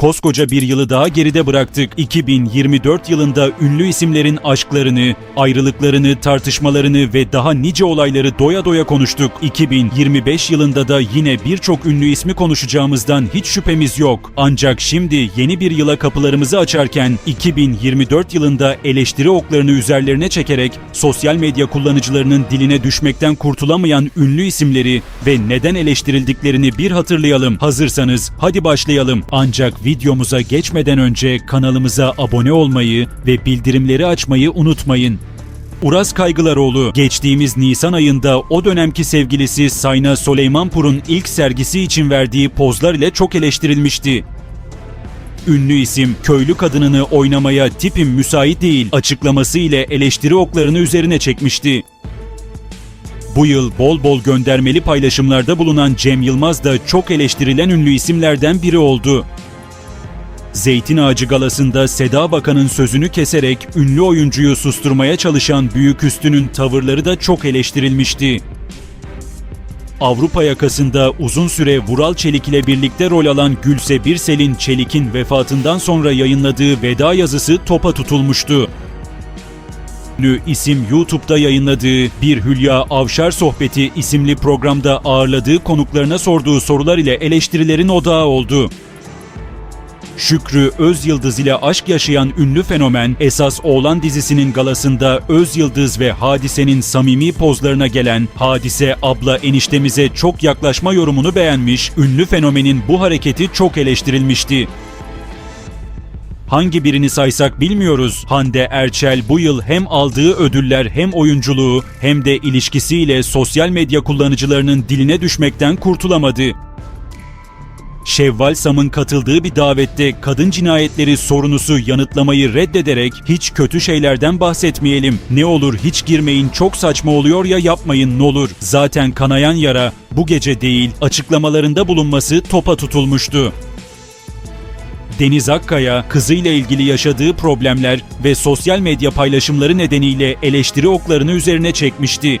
Koskoca bir yılı daha geride bıraktık. 2024 yılında ünlü isimlerin aşklarını, ayrılıklarını, tartışmalarını ve daha nice olayları doya doya konuştuk. 2025 yılında da yine birçok ünlü ismi konuşacağımızdan hiç şüphemiz yok. Ancak şimdi yeni bir yıla kapılarımızı açarken 2024 yılında eleştiri oklarını üzerlerine çekerek sosyal medya kullanıcılarının diline düşmekten kurtulamayan ünlü isimleri ve neden eleştirildiklerini bir hatırlayalım. Hazırsanız hadi başlayalım. Ancak videomuza geçmeden önce kanalımıza abone olmayı ve bildirimleri açmayı unutmayın. Uras Kaygılaroğlu geçtiğimiz Nisan ayında o dönemki sevgilisi Sayna Süleymanpur'un ilk sergisi için verdiği pozlar ile çok eleştirilmişti. Ünlü isim köylü kadınını oynamaya tipim müsait değil açıklaması ile eleştiri oklarını üzerine çekmişti. Bu yıl bol bol göndermeli paylaşımlarda bulunan Cem Yılmaz da çok eleştirilen ünlü isimlerden biri oldu. Zeytin Ağacı galasında Seda Bakan'ın sözünü keserek ünlü oyuncuyu susturmaya çalışan Büyük Üstü'nün tavırları da çok eleştirilmişti. Avrupa yakasında uzun süre Vural Çelik ile birlikte rol alan Gülse Birsel'in Çelik'in vefatından sonra yayınladığı veda yazısı topa tutulmuştu. Ünlü isim YouTube'da yayınladığı Bir Hülya Avşar Sohbeti isimli programda ağırladığı konuklarına sorduğu sorular ile eleştirilerin odağı oldu. Şükrü Özyıldız ile aşk yaşayan ünlü fenomen Esas Oğlan dizisinin galasında Özyıldız ve Hadise'nin samimi pozlarına gelen Hadise abla eniştemize çok yaklaşma yorumunu beğenmiş, ünlü fenomenin bu hareketi çok eleştirilmişti. Hangi birini saysak bilmiyoruz. Hande Erçel bu yıl hem aldığı ödüller hem oyunculuğu hem de ilişkisiyle sosyal medya kullanıcılarının diline düşmekten kurtulamadı. Şevval Sam'ın katıldığı bir davette kadın cinayetleri sorunusu yanıtlamayı reddederek hiç kötü şeylerden bahsetmeyelim. Ne olur hiç girmeyin çok saçma oluyor ya yapmayın ne olur. Zaten kanayan yara bu gece değil açıklamalarında bulunması topa tutulmuştu. Deniz Akkaya, kızıyla ilgili yaşadığı problemler ve sosyal medya paylaşımları nedeniyle eleştiri oklarını üzerine çekmişti.